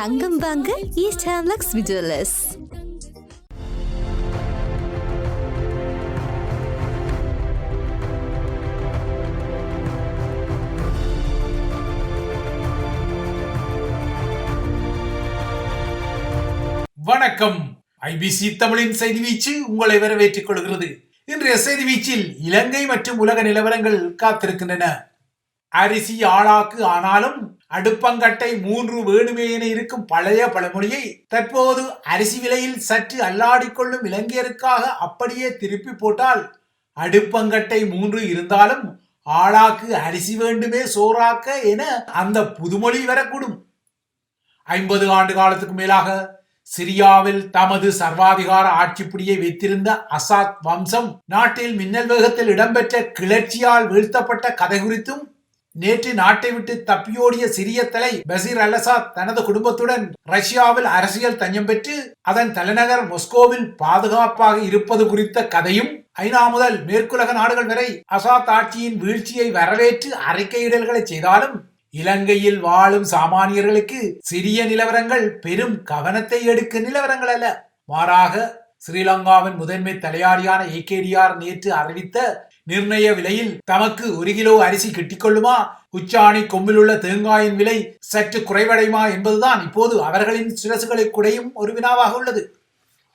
தங்கம் வாங்க ஈஸ்ட் ஹேம்லக்ஸ் விஜுவலர்ஸ் வணக்கம். ஐபிசி தமிழின் செய்தி வீச்சு உங்களை வரவேற்றுக் கொள்கிறது. இன்றைய செய்தி வீச்சில் இலங்கை மற்றும் உலக நிலவரங்கள் காத்திருக்கின்றன. அரிசி ஆளாக்கு ஆனாலும் அடுப்பங்கட்டை மூன்று வேணுமே என இருக்கும் பழைய பழமொழியை தற்போது அரிசி விலையில் சற்று அல்லாடிக்கொள்ளும் இளைஞருக்காக அப்படியே திருப்பி போட்டால் அடுப்பங்கட்டை மூன்று இருந்தாலும் ஆளாக்கு அரிசி வேண்டுமே சோறாக்க என அந்த புதுமொழி வரக்கூடும். ஐம்பது ஆண்டு காலத்துக்கு மேலாக சிரியாவில் தமது சர்வாதிகார ஆட்சிப்பிடியை வைத்திருந்த அசாத் வம்சம் நாட்டில் மின்னல் வேகத்தில் இடம்பெற்ற கிளர்ச்சியால் வீழ்த்தப்பட்ட கதை குறித்தும் நேற்று நாட்டை விட்டு தப்பியோடிய சிரிய தலை பசீர் அலசாத் தனது குடும்பத்துடன் ரஷ்யாவில் அரசியல் தஞ்சம் பெற்று அதன் தலைநகர் மொஸ்கோவில் பாதுகாப்பாக இருப்பது குறித்த கதையும் ஐநா முதல் மேற்குலக நாடுகள் வரை அசாத் ஆட்சியின் வீழ்ச்சியை வரவேற்று அறிக்கையிடல்களை செய்தாலும் இலங்கையில் வாழும் சாமானியர்களுக்கு சிறிய நிலவரங்கள் பெரும் கவனத்தை எடுக்க நிலவரங்கள் அல்ல. மாறாக ஸ்ரீலங்காவின் முதன்மை தலையாரியான ஏகேடிஆர் நேற்று அறிவித்த நிர்ணய விலையில் தமக்கு ஒரு கிலோ அரிசி கிட்டிக்கொள்ளுமா? உச்சாணி கொம்பில் உள்ள தேங்காயின் விலை சற்று குறைவடையுமா என்பதுதான் இப்போது அவர்களின் சிரசுகளை குடையும் ஒரு வினாவாக உள்ளது.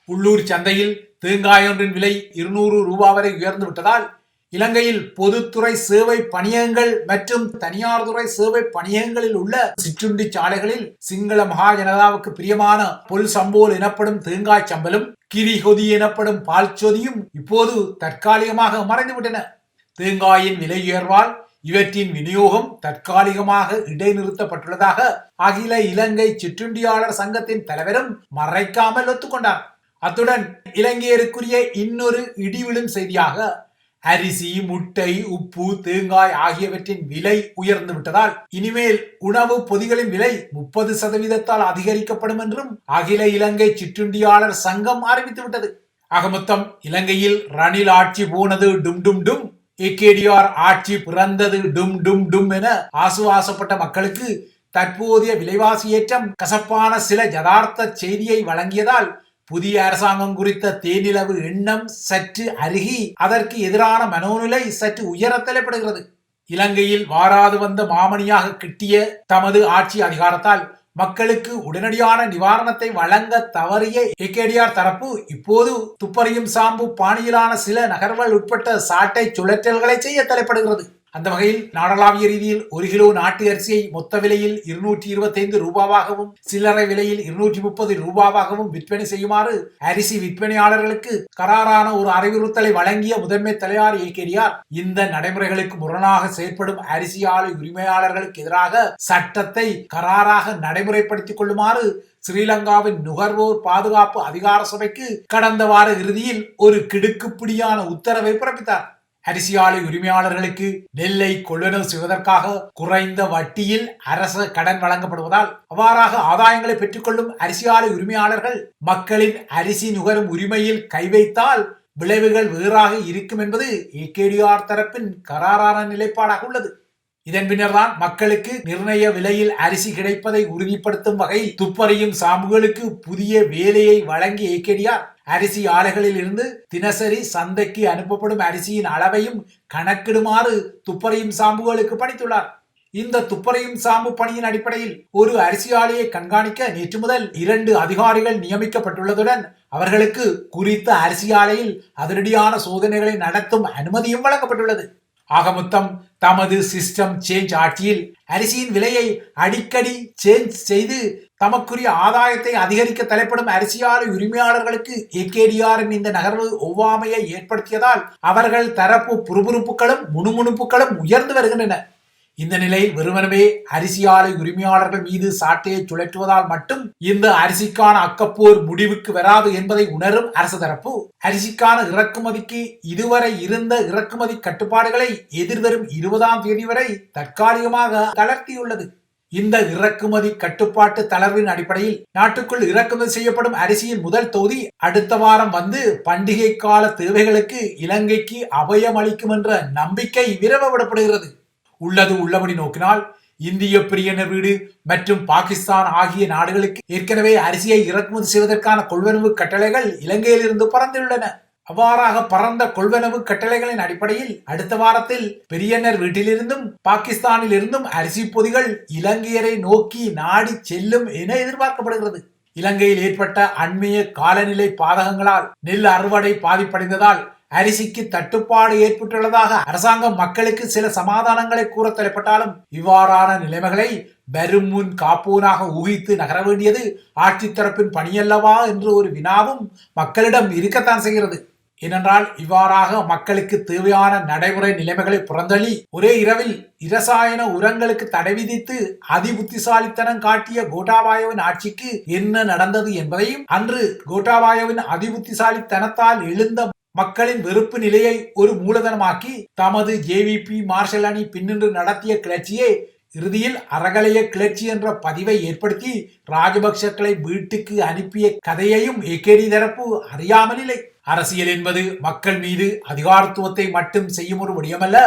உள்ளூர் சந்தையில் தேங்காய் ஒன்றின் விலை இருநூறு ரூபாய் வரை உயர்ந்து விட்டதால் இலங்கையில் பொதுத்துறை சேவை பணியகங்கள் மற்றும் தனியார் துறை சேவை பணியகங்களில் உள்ள சிற்றுண்டி சாலைகளில் சிங்கள மகா ஜனதாவுக்கு பிரியமான பொல் சம்போல் எனப்படும் தேங்காய் சம்பலும் கிரிகொதி எனப்படும் பால் சொதியும் இப்போது தற்காலிகமாக மறைந்துவிட்டன. தேங்காயின் விலை உயர்வால் இவற்றின் விநியோகம் தற்காலிகமாக இடைநிறுத்தப்பட்டுள்ளதாக அகில இலங்கை சிற்றுண்டியாளர் சங்கத்தின் தலைவரும் மறைக்காமல் ஒத்துக்கொண்டார். அத்துடன் இலங்கையருக்குரிய இன்னொரு இடிவிழும் செய்தியாக அரிசி முட்டை உப்பு தேங்காய் ஆகியவற்றின் விலை உயர்ந்து விட்டதால் இனிமேல் உணவு பொதிகளின் விலை முப்பது சதவீதத்தால் அதிகரிக்கப்படும் என்றும் அகில இலங்கை சிற்றுண்டியாளர் சங்கம் அறிவித்து விட்டது. ஆக மொத்தம் இலங்கையில் ரணில் ஆட்சி போனது டும் டும் டும் ஏகேடிஆர் ஆட்சி பிறந்தது டும் டும் டும் என ஆசுவாசப்பட்ட மக்களுக்கு தற்போதைய விலைவாசி ஏற்றம் கசப்பான சில யதார்த்த செய்தியை வழங்கியதால் புதிய அரசாங்கம் குறித்த தேனிலவு எண்ணம் சற்று அருகி அதற்கு எதிரான மனோநிலை சற்று உயர தலைப்படுகிறது இலங்கையில் வாராது வந்த மாமணியாக கிட்டிய தமது ஆட்சி அதிகாரத்தால் மக்களுக்கு உடனடியான நிவாரணத்தை வழங்க தவறிய ஏகேடிஆர் தரப்பு இப்போது துப்பறியும் சாம்பு பாணியிலான சில நகர்வுகள் உட்பட்ட சாட்டை சுழற்றல்களை செய்ய தலைப்படுகிறது. அந்த வகையில் நாடளாவிய ரீதியில் ஒரு கிலோ நாட்டு அரிசியை மொத்த விலையில் இருநூற்றி இருபத்தி ஐந்து ரூபாவாகவும் சில்லறை விலையில் இருநூற்றி முப்பது ரூபாவாகவும் விற்பனை செய்யுமாறு அரிசி விற்பனையாளர்களுக்கு கராரான ஒரு அறிவுறுத்தலை வழங்கிய முதன்மை தலைவர் ஏகேடிஆர் இந்த நடைமுறைகளுக்கு முரணாக செயற்படும் அரிசி ஆலை உரிமையாளர்களுக்கு எதிராக சட்டத்தை கராராக நடைமுறைப்படுத்திக் கொள்ளுமாறு ஸ்ரீலங்காவின் நுகர்வோர் பாதுகாப்பு அதிகார சபைக்கு கடந்த வார இறுதியில் ஒரு கிடுக்குப்பிடியான உத்தரவை பிறப்பித்தார். அரிசி ஆலை உரிமையாளர்களுக்கு நெல்லை கொள்ளுநர் செய்வதற்காக குறைந்த வட்டியில் அரசு கடன் வழங்கப்படுவதால் அவ்வாறாக ஆதாயங்களை பெற்றுக்கொள்ளும் அரிசி ஆலை உரிமையாளர்கள் மக்களின் அரிசி நுகரும் உரிமையில் கை வைத்தால் விளைவுகள் வேறாக இருக்கும் என்பது ஏகேடிஆர் தரப்பின் கராரான நிலைப்பாடாக உள்ளது. இதன் பின்னர்தான் மக்களுக்கு நிர்ணய விலையில் அரிசி கிடைப்பதை உறுதிப்படுத்தும் வகையில் துப்பறியும் சாம்புகளுக்கு புதிய வேலையை வழங்கி ஏகேடிஆர் அரிசி ஆலைகளில் இருந்து தினசரி சந்தைக்கு அனுப்பப்படும் அரிசியின் அளவையும் கணக்கிடுமாறு துப்பறியும் சாம்புகளுக்கு பணித்துள்ளார். இந்த துப்பறியும் சாம்பு பணியின் அடிப்படையில் ஒரு அரிசி ஆலையை கண்காணிக்க நேற்று முதல் இரண்டு அதிகாரிகள் நியமிக்கப்பட்டுள்ளதுடன் அவர்களுக்கு குறித்த அரிசி ஆலையில் அதிரடியான சோதனைகளை நடத்தும் அனுமதியும் வழங்கப்பட்டுள்ளது. ஆக மொத்தம் தமது சிஸ்டம் சேஞ்ச் ஆட்சியில் அரிசியின் விலையை அடிக்கடி சேஞ்ச் செய்து தமக்குரிய ஆதாயத்தை அதிகரிக்க தலைப்படும் அரிசியாலை உரிமையாளர்களுக்கு ஏகேடிஆரின் இந்த நகர்வு ஒவ்வாமையை ஏற்படுத்தியதால் அவர்கள் தரப்பு புறுபுறுப்புகளும் முணுமுணுப்புகளும் உயர்ந்து வருகின்றன. இந்த நிலையில் வெறுமனவே அரிசி ஆலை உரிமையாளர்கள் மீது சாட்டையை சுழற்றுவதால் மட்டும் இந்த அரிசிக்கான அக்கப்போர் முடிவுக்கு வராது என்பதை உணரும் அரசு தரப்பு அரிசிக்கான இறக்குமதிக்கு இதுவரை இருந்த இறக்குமதி கட்டுப்பாடுகளை எதிர்வரும் இருபதாம் தேதி வரை தற்காலிகமாக தளர்த்தியுள்ளது. இந்த இறக்குமதி கட்டுப்பாட்டு தளர்வின் அடிப்படையில் நாட்டுக்குள் இறக்குமதி செய்யப்படும் அரிசியின் முதல் தொகுதி அடுத்த வாரம் வந்து பண்டிகை கால தேவைகளுக்கு இலங்கைக்கு அபயம் அளிக்கும் என்ற நம்பிக்கை விரவ விடப்படுகிறது உள்ளது உள்ளபடி நோக்கினால் இந்திய பிரியனர் வீடு மற்றும் பாகிஸ்தான் ஆகிய நாடுகளுக்கு ஏற்கனவே அரிசியை இறக்குமதி செய்வதற்கான கொள்வனவு கட்டளைகள் இலங்கையிலிருந்து பறந்துள்ளன. அவ்வாறாக பறந்த கொள்வனவு கட்டளைகளின் அடிப்படையில் அடுத்த வாரத்தில் பெரியனர் வீட்டிலிருந்தும் பாகிஸ்தானில் இருந்தும் அரிசி பொதிகள் இலங்கையரை நோக்கி நாடி செல்லும் என எதிர்பார்க்கப்படுகிறது. இலங்கையில் ஏற்பட்ட அண்மைய காலநிலை பாதகங்களால் நெல் அறுவடை பாதிப்படைந்ததால் அரிசிக்கு தட்டுப்பாடு ஏற்பட்டுள்ளதாக அரசாங்கம் மக்களுக்கு சில சமாதானங்களை கூற தலைப்பட்டாலும் இவ்வாறான நிலைமைகளை வரும் முன் காப்போனாக ஊகித்து நகர வேண்டியது ஆட்சி தரப்பின் பணியல்லவா என்று ஒரு வினாவும் மக்களிடம் இருக்கத்தான் செய்கிறது. ஏனென்றால் இவ்வாறாக மக்களுக்கு தேவையான நடைமுறை நிலைமைகளை புறந்தளி ஒரே இரவில் இரசாயன உரங்களுக்கு தடை விதித்து அதிபுத்திசாலித்தனம் காட்டிய கோட்டாபாயவின் ஆட்சிக்கு என்ன நடந்தது என்பதையும் அன்று கோட்டாபாயவின் அதிபுத்திசாலித்தனத்தால் எழுந்த மக்களின் வெறுப்பு நிலையை ஒரு மூலதனமாக்கி தமது ஜேவிபி மார்ஷல் அணி பின்னின்று நடத்திய கிளர்ச்சியை இறுதியில் அறகலைய கிளர்ச்சி என்ற பதிவை ஏற்படுத்தி ராஜபக்சக்களை வீட்டுக்கு அனுப்பிய கதையையும் ஏகேடி தரப்பு அறியாமலில்லை. அரசியல் என்பது மக்கள் மீது அதிகாரத்துவத்தை மட்டும் செய்யும் ஒரு விடயமல்ல.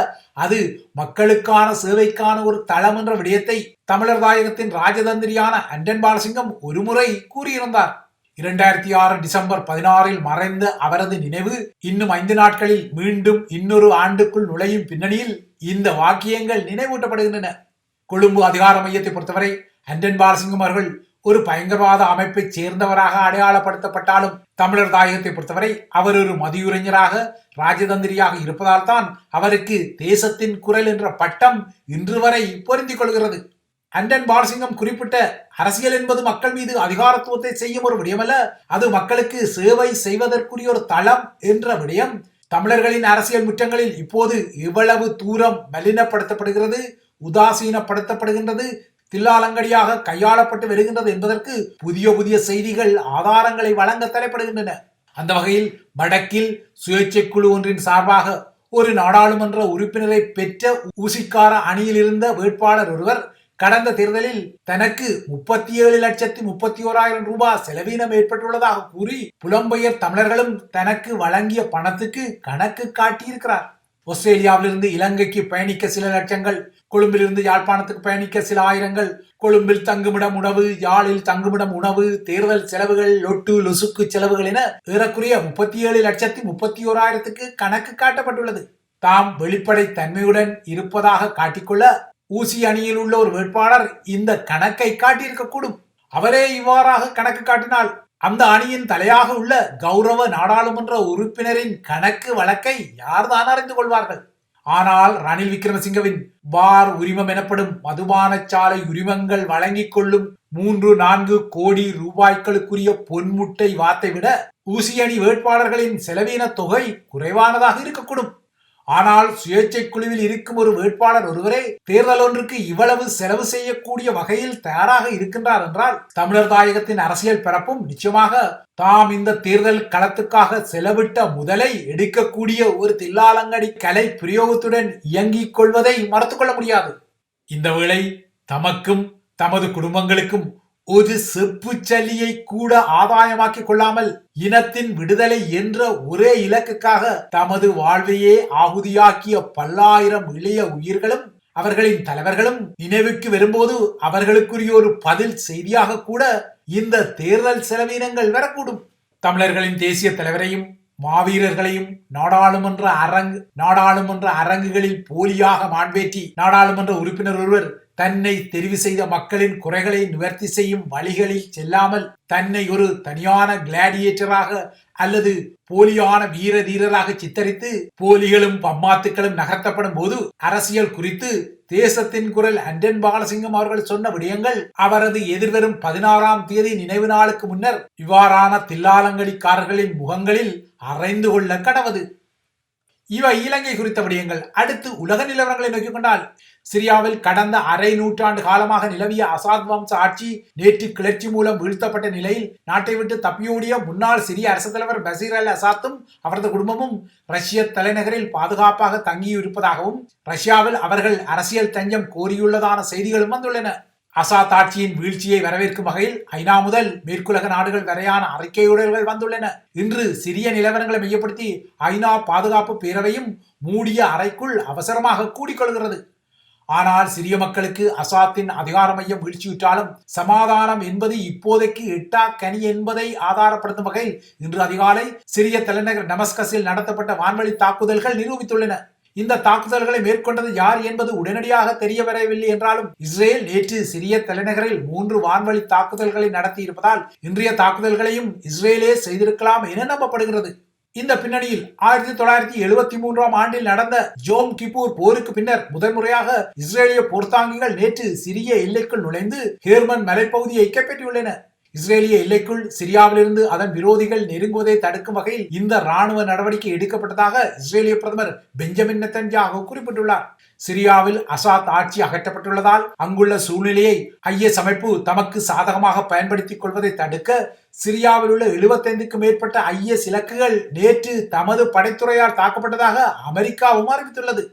அது மக்களுக்கான சேவைக்கான ஒரு தளம் என்ற விடயத்தை தமிழர் தாயகத்தின் ராஜதந்திரியான அண்டன் பாலசிங்கம் ஒருமுறை கூறியிருந்தார். இரண்டாயிரத்தி ஆறு டிசம்பர் பதினாறில் மறைந்த அவரது நினைவு இன்னும் ஐந்து நாட்களில் மீண்டும் இன்னொரு ஆண்டுக்குள் நுழையும் பின்னணியில் இந்த வாக்கியங்கள் நினைவூட்டப்படுகின்றன. கொழும்பு அதிகார மையத்தை பொறுத்தவரை அண்டன் பாலசிங்கம் அவர்கள் ஒரு பயங்கரவாத அமைப்பை சேர்ந்தவராக அடையாளப்படுத்தப்பட்டாலும் தமிழர் தாயகத்தை பொறுத்தவரை அவர் ஒரு மதியுரைஞராக ராஜதந்திரியாக இருப்பதால் தான் அவருக்கு தேசத்தின் குரல் என்ற பட்டம் இன்று வரை பொருந்திக் கொள்கிறது. அண்டன் பாலசிங்கம் குறிப்பிட்ட அரசியல் என்பது மக்கள் மீது அதிகாரத்துவத்தை செய்யும் ஒரு விடயமல்ல அது மக்களுக்கு சேவை செய்வதற்குரிய ஒரு தளம் என்ற விடயம். தமிழர்களின் அரசியல் முற்றங்களில் இப்போது இவ்வளவு தூரம் மலினப்படுத்தப்படுகிறது உதாசீனப்படுத்தப்படுகின்றது தில்லாலங்கடியாக கையாளப்பட்டு வருகின்றது என்பதற்கு புதிய புதிய செய்திகள் ஆதாரங்களை வழங்க தலைப்படுகின்றன. அந்த வகையில் வடக்கில் சுயேட்சை குழு ஒன்றின் சார்பாக ஒரு நாடாளுமன்ற உறுப்பினரை பெற்ற ஊசிக்கார அணியில் இருந்த வேட்பாளர் ஒருவர் கடந்த தேர்தலில் தனக்கு முப்பத்தி ஏழு லட்சத்தி முப்பத்தி ஓராயிரம் ரூபாய் செலவீனம் ஏற்பட்டுள்ளதாக கூறி புலம்பெயர் தமிழர்களும் தனக்கு வழங்கிய பணத்துக்கு கணக்கு காட்டியிருக்கிறார். ஆஸ்திரேலியாவிலிருந்து இலங்கைக்கு பயணிக்க சில லட்சங்கள் கொழும்பிலிருந்து யாழ்ப்பாணத்துக்கு பயணிக்க சில ஆயிரங்கள். கொழும்பில் தங்குமிடம் உணவு யாழில் தங்குமிடம் உணவு தேர்தல் செலவுகள் லொட்டு லொசுக்கு செலவுகள் என ஏறக்குறைய முப்பத்தி ஏழு லட்சத்தி முப்பத்தி ஓராயிரத்துக்கு கணக்கு காட்டப்பட்டுள்ளது. தாம் வெளிப்படை தன்மையுடன் இருப்பதாக காட்டிக்கொள்ள ஊசி அணியில் உள்ள ஒரு வேட்பாளர் இந்த கணக்கை காட்டியிருக்கக்கூடும். அவரே இவ்வாறாக கணக்கு காட்டினால் அந்த அணியின் தலையாக உள்ள கௌரவ நாடாளுமன்ற உறுப்பினரின் கணக்கு வழக்கை யார்தான் அறிந்து கொள்வார்கள்? ஆனால் ரணில் விக்ரமசிங்கவின் பார் உரிமம் எனப்படும் மதுபானச்சாலை உரிமங்கள் வழங்கிக் கொள்ளும் மூன்று நான்கு கோடி ரூபாய்களுக்குரிய பொன்முட்டை வாத்தை விட ஊசி அணி வேட்பாளர்களின் செலவீன தொகை குறைவானதாக இருக்கக்கூடும். ஆனால் சுயேட்சை குழுவில் இருக்கும் ஒரு வேட்பாளர் ஒருவரே தேர்தல் ஒன்றுக்கு இவ்வளவு செலவு செய்யக்கூடிய வகையில் தயாராக இருக்கின்றார் என்றால் தமிழர் தாயகத்தின் அரசியல் பரப்பும் நிச்சயமாக தாம் இந்த தேர்தல் களத்துக்காக செலவிட்ட முதலை எடுக்கக்கூடிய ஒரு தில்லாலங்கடி கலை பிரயோகத்துடன் இயங்கிக் கொள்வதை மறுத்துக்கொள்ள முடியாது. இந்த வேளை தமக்கும் தமது குடும்பங்களுக்கும் ஒரு செப்பு சலியை கூட ஆதாயமாக்கிக் கொள்ளாமல் இனத்தின் விடுதலை என்ற ஒரே இலக்குக்காக தமது வாழ்வையே ஆகுதியாக்கிய பல்லாயிரம் இளைய உயிர்களும் அவர்களின் தலைவர்களும் நினைவுக்கு வரும்போது அவர்களுக்குரிய ஒரு பதில் செய்தியாக கூட இந்த தேர்தல் செலவினங்கள் வரக்கூடும். தமிழர்களின் தேசிய தலைவரையும் மாவீரர்களையும் நாடாளுமன்ற அரங்கு நாடாளுமன்ற அரங்குகளில் போலியாக மாண்பேற்றி நாடாளுமன்ற உறுப்பினர் ஒருவர் தன்னை தெரிவு செய்த மக்களின் குறைகளை நிவர்த்தி செய்யும் வழிகளில் செல்லாமல் தன்னை ஒரு தனியான கிளாடியேட்டராக அல்லது போலியான வீர தீரராக சித்தரித்து போலிகளும் பம்மாத்துக்களும் நகர்த்தப்படும் போது அரசியல் குறித்து தேசத்தின் குரல் அண்டன் பாலசிங்கம் அவர்கள் சொன்ன விடயங்கள் அவரது எதிர்வரும் பதினாறாம் தேதி நினைவு நாளுக்கு முன்னர் இவ்வாறான தில்லாலங்கடிக்காரர்களின் முகங்களில் அறைந்து கொள்ள கடவது. இவை இலங்கை குறித்த விடயங்கள். அடுத்து உலக நிலவரங்களை நோக்கிக் கொண்டால் சிரியாவில் கடந்த அரை நூற்றாண்டு காலமாக நிலவிய அசாத் வம்ச ஆட்சி நேற்று கிளர்ச்சி மூலம் வீழ்த்தப்பட்ட நிலையில் நாட்டை விட்டு தப்பியோடிய முன்னாள் சிரிய அரசு தலைவர் பசீர் அல் அசாத்தும் அவரது குடும்பமும் ரஷ்ய தலைநகரில் பாதுகாப்பாக தங்கியிருப்பதாகவும் ரஷ்யாவில் அவர்கள் அரசியல் தஞ்சம் கோரியுள்ளதான செய்திகளும் வந்துள்ளன. அசாத் ஆட்சியின் வீழ்ச்சியை வரவேற்கும் வகையில் ஐநா முதல் மேற்குலக நாடுகள் வரையான அறிக்கையுடல்கள் வந்துள்ளன. இன்று சிறிய நிலவரங்களை மையப்படுத்தி ஐநா பாதுகாப்பு பேரவையும் மூடிய அறைக்குள் அவசரமாக கூடிக்கொள்கிறது. ஆனால் சிறிய மக்களுக்கு அசாத்தின் அதிகார மையம் வீழ்ச்சியுற்றாலும் சமாதானம் என்பது இப்போதைக்கு எட்டா கனி என்பதை ஆதாரப்படுத்தும் வகையில் இன்று அதிகாலை சிறிய தலைநகர் டமஸ்கஸில் நடத்தப்பட்ட வான்வழி தாக்குதல்கள் நிரூபித்துள்ளன. இந்த தாக்குதல்களை மேற்கொண்டது யார் என்பது உடனடியாக தெரிய வரவில்லை என்றாலும் இஸ்ரேல் நேற்று சிறிய தலைநகரில் மூன்று வான்வழி தாக்குதல்களை நடத்தி இருப்பதால் இன்றைய தாக்குதல்களையும் இஸ்ரேலே செய்திருக்கலாம் என நம்பப்படுகிறது. இந்த பின்னணியில் ஆயிரத்தி தொள்ளாயிரத்தி எழுபத்தி மூன்றாம் ஆண்டில் நடந்த ஜோம் கிப்பூர் போருக்கு பின்னர் முதன்முறையாக இஸ்ரேலிய போர்த்தாங்கிகள் நேற்று சிறிய எல்லைக்குள் நுழைந்து ஹேர்மன் மலைப்பகுதியை கைப்பற்றியுள்ளன. இஸ்ரேலிய எல்லைக்குள் சிரியாவிலிருந்து அதன் விரோதிகள் நெருங்குவதை தடுக்கும் வகையில் இந்த ராணுவ நடவடிக்கை எடுக்கப்பட்டதாக இஸ்ரேலிய பிரதமர் பெஞ்சமின் நெத்தன்யாகு குறிப்பிட்டுள்ளார். சிரியாவில் அசாத் ஆட்சி அகற்றப்பட்டுள்ளதால் அங்குள்ள சூழ்நிலையை ஐஎஸ் அமைப்பு தமக்கு சாதகமாக பயன்படுத்திக் கொள்வதை தடுக்க சிரியாவில் உள்ள எழுபத்தைந்துக்கும் மேற்பட்ட ஐஎஸ் இலக்குகள் நேற்று தமது படைத்துறையால் தாக்கப்பட்டதாக அமெரிக்காவும் அறிவித்துள்ளது.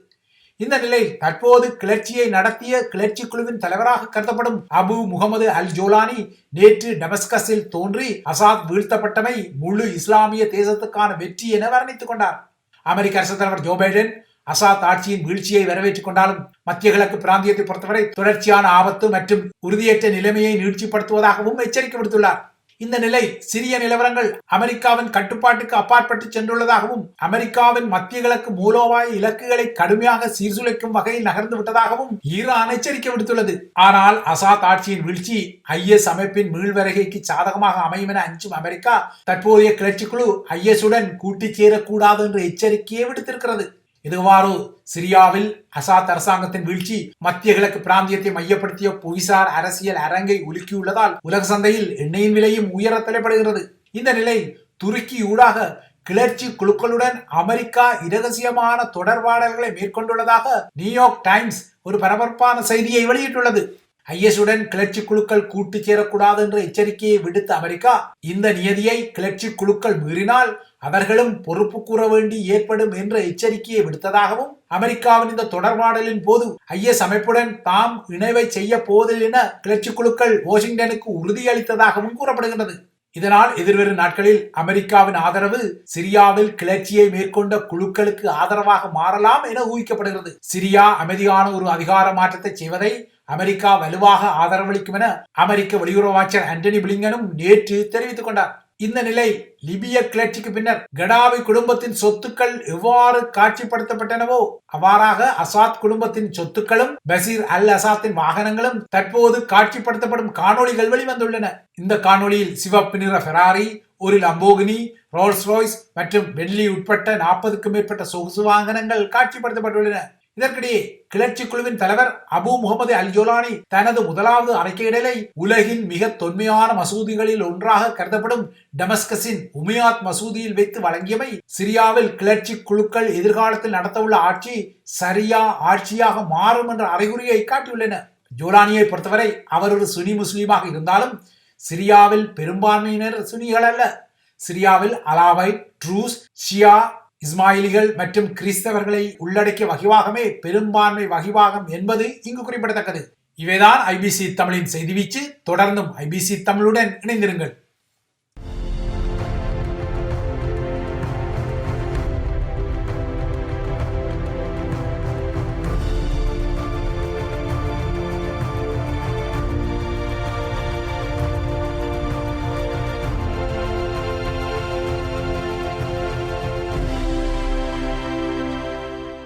இந்த நிலையில் தற்போது கிளர்ச்சியை நடத்திய கிளர்ச்சி குழுவின் தலைவராக கருதப்படும் அபு முகமது அல் ஜோலானி நேற்று டமஸ்கஸில் தோன்றி அசாத் வீழ்த்தப்பட்டமை முழு இஸ்லாமிய தேசத்துக்கான வெற்றி என வர்ணித்துக் கொண்டார். அமெரிக்க அரசு தலைவர் ஜோ பைடன் அசாத் ஆட்சியின் வீழ்ச்சியை வரவேற்றுக் கொண்டாலும் மத்திய கிழக்கு பிராந்தியத்தை பொறுத்தவரை தொடர்ச்சியான ஆபத்து மற்றும் உறுதியற்ற நிலைமையை நீட்சிப்படுத்துவதாகவும் எச்சரிக்கை விடுத்துள்ளார். இந்த நிலை சிறிய நிலவரங்கள் அமெரிக்காவின் கட்டுப்பாட்டுக்கு அப்பாற்பட்டு சென்றுள்ளதாகவும் அமெரிக்காவின் மத்திய கிழக்கு மூலோபாய இலக்குகளை கடுமையாக சீர்குலைக்கும் வகையில் நகர்ந்து விட்டதாகவும் ஈரான் எச்சரிக்கை விடுத்துள்ளது. ஆனால் அசாத் ஆட்சியின் வீழ்ச்சி ஐஎஸ் அமைப்பின் மீள்வருகைக்கு சாதகமாக அமையும் என அஞ்சும் அமெரிக்கா தற்போதைய கிளர்ச்சிக்குழு ஐஎஸ் உடன் கூட்டிச் சேரக்கூடாது என்று எச்சரிக்கையை விடுத்திருக்கிறது. இதுவாறு சிரியாவில் அசாத் அரசாங்கத்தின் வீழ்ச்சி மத்திய கிழக்கு பிராந்தியத்தை மையப்படுத்திய புவிசார் அரசியல் அரங்கை உலுக்கியுள்ளதால் உலக சந்தையில் எண்ணெயின் விலையும் உயர தலைப்படுகிறது. இந்த நிலை துருக்கி ஊடாக கிளர்ச்சி குழுக்களுடன் அமெரிக்கா இரகசியமான தொடர்பாடல்களை மேற்கொண்டுள்ளதாக நியூயார்க் டைம்ஸ் ஒரு பரபரப்பான செய்தியை வெளியிட்டுள்ளது. ஐஎஸ்உடன் கிளர்ச்சி குழுக்கள் கூட்டு சேரக்கூடாது என்ற எச்சரிக்கையை விடுத்த அமெரிக்கா இந்த நியதியை கிளர்ச்சி குழுக்கள் மீறினால் அவர்களும் பொறுப்பு கூற வேண்டி ஏற்படும் என்ற எச்சரிக்கையை விடுத்ததாகவும் அமெரிக்காவின் இந்த தொடர்பாடலின் போது ஐஎஸ் அமைப்புடன் தாம் இணைவை செய்ய போவதில்லை என கிளர்ச்சி குழுக்கள் வாஷிங்டனுக்கு உறுதியளித்ததாகவும் கூறப்படுகின்றது. இதனால் எதிர்வரும் நாட்களில் அமெரிக்காவின் ஆதரவு சிரியாவில் கிளர்ச்சியை மேற்கொண்ட குழுக்களுக்கு ஆதரவாக மாறலாம் என ஊகிக்கப்படுகிறது. சிரியா அமைதியான ஒரு அதிகார மாற்றத்தை செய்வதை அமெரிக்கா வலுவாக ஆதரவளிக்கும் என அமெரிக்க வெளியுறவு அமைச்சர் ஆண்டனி பிளிங்கனும் நேற்று தெரிவித்துக் கொண்டார். இந்த நிலை லிபிய கிளர்ச்சிக்கு பின்னர் கடாவி குடும்பத்தின் சொத்துக்கள் எவ்வாறு காட்சிப்படுத்தப்பட்டனவோ அவ்வாறாக அசாத் குடும்பத்தின் சொத்துக்களும் பசீர் அல் அசாத்தின் வாகனங்களும் தற்போது காட்சிப்படுத்தப்படும் காணொளிகள் வெளிவந்துள்ளன. இந்த காணொளியில் சிவப்பு நிற ஃபெராரி ஒரு லம்போகினி ரோல்ஸ் ராய்ஸ் மற்றும் வெள்ளி உட்பட்ட நாற்பதுக்கும் மேற்பட்ட சொகுசு வாகனங்கள் காட்சிப்படுத்தப்பட்டுள்ளன. இதற்கிடையே கிளர்ச்சி குழுவின் தலைவர் அபு முகமது அல் ஜோலானி தனது முதலாவது அறிக்கையிடலை உலகின் மிக தொன்மையான மசூதிகளில் ஒன்றாக கருதப்படும் டெமஸ்கஸின் உமியாத் மசூதியில் வைத்து வழங்கியமை சிரியாவில் கிளர்ச்சி குழுக்கள் எதிர்காலத்தில் நடத்தவுள்ள ஆட்சி சரியா ஆட்சியாக மாறும் என்ற அறிகுறியை காட்டியுள்ளன. ஜோலானியை பொறுத்தவரை அவர் ஒரு சுனி முஸ்லீமாக இருந்தாலும் சிரியாவில் பெரும்பான்மையினர் சுனிகள் அல்ல. சிரியாவில் அலாவை ட்ரூஸ் ஷியா இஸ்மாயிலிகள் மற்றும் கிறிஸ்தவர்களை உள்ளடக்கிய வகிவாகமே பெரும்பான்மை வகிவாகம் என்பது இங்கு குறிப்பிடத்தக்கது. இவைதான் ஐபிசி தமிழின் செய்தி வீச்சு. தொடர்ந்தும் ஐபிசி தமிழுடன் இணைந்திருங்கள்.